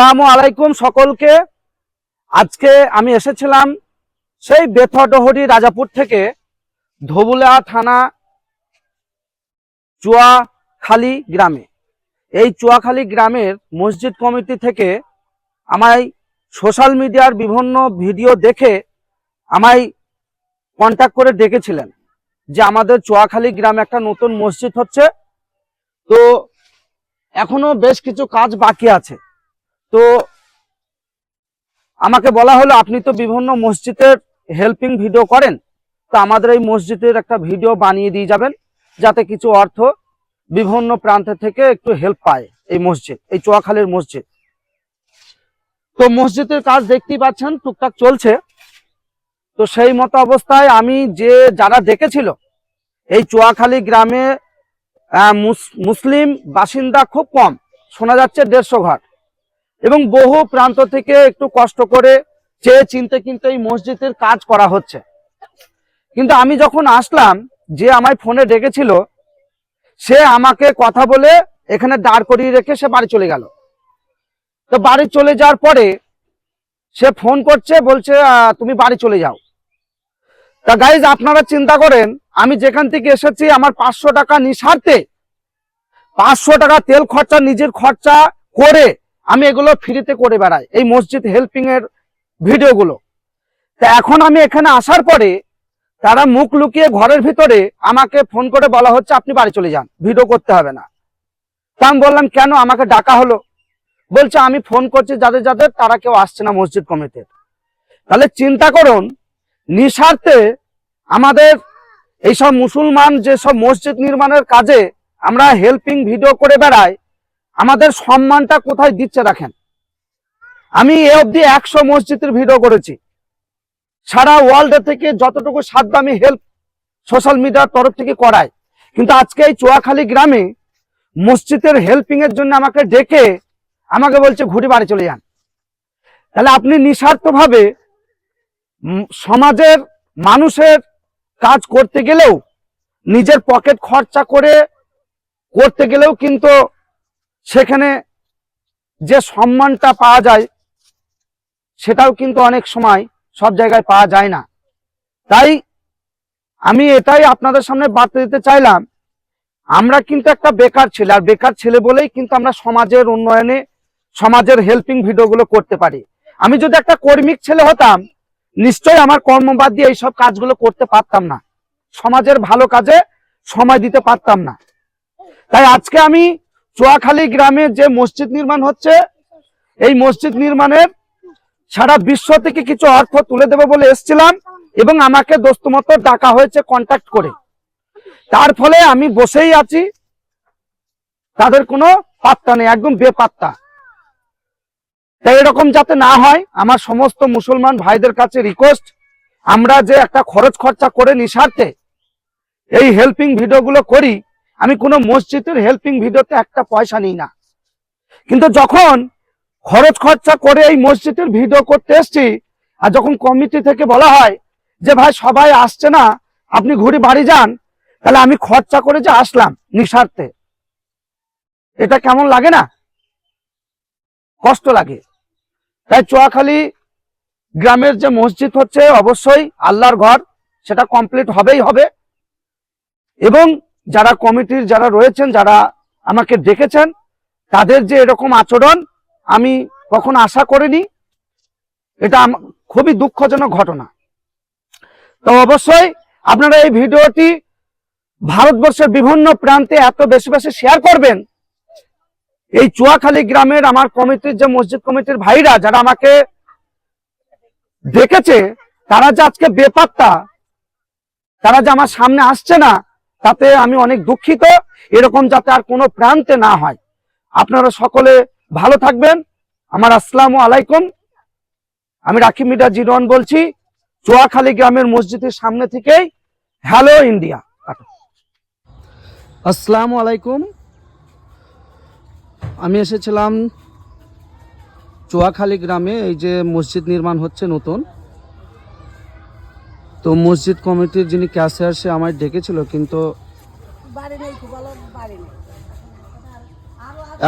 আসসালামু আলাইকুম সকলকে। আজকে আমি এসেছিলাম সেই বেথডহরি রাজাপুর থেকে ধবুলা থানা চুয়াখালী গ্রামে। এই চুয়াখালী গ্রামের মসজিদ কমিটি থেকে আমায় সোশ্যাল মিডিয়ার বিভিন্ন ভিডিও দেখে আমায় কন্ট্যাক্ট করে ডেকেছিলেন যে আমাদের চুয়াখালী গ্রামে একটা নতুন মসজিদ হচ্ছে। তো এখনও বেশ কিছু কাজ বাকি আছে। তো আমাকে বলা হলো, আপনি তো বিভিন্ন মসজিদের হেল্পিং ভিডিও করেন, তো আমাদের এই মসজিদের একটা ভিডিও বানিয়ে দিয়ে যাবেন, যাতে কিছু অর্থ বিভিন্ন প্রান্ত থেকে একটু হেল্প পায় এই মসজিদ, এই চোয়াখালীর মসজিদ। তো মসজিদের কাজ দেখতেই পাচ্ছেন, টুকটাক চলছে। তো সেই মতো অবস্থায় আমি যে যারা দেখেছিল, এই চোয়াখালী গ্রামে মুসলিম বাসিন্দা খুব কম, শোনা যাচ্ছে দেড়শো ঘর। এবং বহু প্রান্ত থেকে একটু কষ্ট করে চেয়ে চিনতে কিন্তু এই মসজিদের কাজ করা হচ্ছে। কিন্তু আমি যখন আসলাম, যে আমায় ফোনে ডেকেছিল, সে আমাকে কথা বলে এখানে দাঁড় করিয়ে রেখে সে বাড়ি চলে গেল। তো বাড়ি চলে যাওয়ার পরে সে ফোন করছে, বলছে তুমি বাড়ি চলে যাও। তা গাইজ আপনারা চিন্তা করেন, আমি যেখান থেকে এসেছি, আমার পাঁচশো টাকা নিঃস্বার্থে, পাঁচশো টাকা তেল খরচা, নিজের খরচা করে আমি এগুলো ফ্রিতে করে বেড়াই। এই মসজিদ হেল্পিং এর ভিডিওগুলো তা এখন আমি এখানে আসার পরে তারা মুখ লুকিয়ে ঘরের ভিতরে আমাকে ফোন করে বলা হচ্ছে, আপনি বাড়ি চলে যান। ভিডিও করতে হবে না। তা আমি বললাম, কেন? আমাকে ডাকা হলো। বলছে, আমি ফোন করছি যাদের যাদের, তারা কেউ আসছে না মসজিদ কমিটির তাহলে চিন্তা করুন, নিঃস্বার্থে আমাদের এইসব মুসলমান যেসব মসজিদ নির্মাণের কাজে আমরা হেল্পিং ভিডিও করে বেড়াই আমাদের সম্মানটা কোথায় দিচ্ছে দেখেন। আমি এ অবধি একশো মসজিদের ভিডিও করেছি। সারা ওয়ার্ল্ড থেকে যতটুকু সাধ্য আমি হেল্প সোশ্যাল মিডিয়ার তরফ থেকে করাই। কিন্তু আজকে এই চোয়াখালী গ্রামে মসজিদের হেল্পিং এর জন্য আমাকে ডেকে আমাকে বলছে, ঘুরে বাড়ি চলে যান। তাহলে আপনি নিঃস্বার্থভাবে সমাজের মানুষের কাজ করতে গেলেও, নিজের পকেট খরচা করে করতে গেলেও কিন্তু সেখানে যে সম্মানটা পাওয়া যায়, সেটাও কিন্তু অনেক সময় সব জায়গায় পাওয়া যায় না। তাই আমি এটাই আপনাদের সামনে বার্তা দিতে চাইলাম, আমরা কিন্তু একটা বেকার ছেলে, আর বেকার ছেলে বলেই কিন্তু আমরা সমাজের উন্নয়নে, সমাজের হেল্পিং ভিডিওগুলো করতে পারি। আমি যদি একটা কর্মিক ছেলে হতাম নিশ্চয় আমার কর্মবাদ দিয়ে এইসব কাজগুলো করতে পারতাম না। সমাজের ভালো কাজে সময় দিতে পারতাম না। তাই আজকে আমি চুয়াখালী গ্রামে যে মসজিদ নির্মাণ হচ্ছে, এই মসজিদ নির্মাণের সারা বিশ্ব থেকে কিছু অর্থ তুলে দেবো বলে এসছিলাম এবং আমাকে দোস্তমতো ডাকা হয়েছে কন্ট্যাক্ট করে। তার ফলে আমি বসেই আছি। তাদের কোনো পাত্তা নেই, একদম বেপাত্তা। তাই এরকম যাতে না হয়, আমার সমস্ত মুসলমান ভাইদের কাছে রিকোয়েস্ট আমরা যে একটা খরচ খরচা করে নিঃস্বার্থে এই হেল্পিং ভিডিওগুলো করি আমি কোনো মসজিদের হেল্পিং ভিডিওতে একটা পয়সা নিই না। কিন্তু যখন খরচ খরচা করে এই মসজিদের ভিডিও করতে এসছি, আর যখন কমিটি থেকে বলা হয় যে, ভাই, সবাই আসছে না, আপনি ঘুরে বাড়ি যান, তাহলে আমি খরচা করে যে আসলাম নিঃস্বার্থে, এটা কেমন লাগে না? কষ্ট লাগে। তাই চোয়াখালী গ্রামের যে মসজিদ হচ্ছে, অবশ্যই আল্লাহর ঘর, সেটা কমপ্লিট হবেই হবে। এবং যারা কমিটির যারা রয়েছেন, যারা আমাকে ডেকেছেন তাদের যে এরকম আচরণ আমি কখনো আশা করিনি, এটা খুবই দুঃখজনক ঘটনা। তো অবশ্যই আপনারা এই ভিডিওটি ভারতবর্ষের বিভিন্ন প্রান্তে এত বেশি বেশি শেয়ার করবেন। এই চুয়াখালী গ্রামের আমার কমিটির যে মসজিদ কমিটির ভাইরা, যারা আমাকে দেখেছে, তারা যে আজকে বেপাত্তা, তারা যে আমার সামনে আসছে না তাতে আমি অনেক দুঃখিত। এরকম যাতে আর কোনো প্রান্তে না হয়। আপনারা সকলে ভালো থাকবেন। আমার আসসালামু আলাইকুম। আমি রাখি মিডা জিরোয়ান বলছি, চুয়াখালী গ্রামের মসজিদের সামনে থেকেই হ্যালো ইন্ডিয়া আসসালামু আলাইকুম। আমি এসেছিলাম চুয়াখালী গ্রামে, এই যে মসজিদ নির্মাণ হচ্ছে নতুন। তো মসজিদ কমিটির যিনি ক্যাশিয়ার সে আমায় ডেকেছিল কিন্তু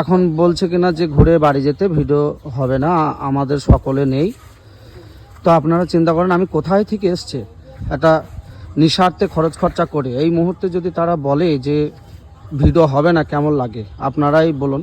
এখন বলছে কিনা যে ঘুরে বাড়ি যেতে ভিডিও হবে না আমাদের সকলে নেই। তো আপনারা চিন্তা করেন আমি কোথায় থেকে এসছে? একটা নিঃস্বার্থে খরচ খরচা করে। এই মুহূর্তে যদি তারা বলে যে ভিডিও হবে না কেমন লাগে? আপনারাই বলুন।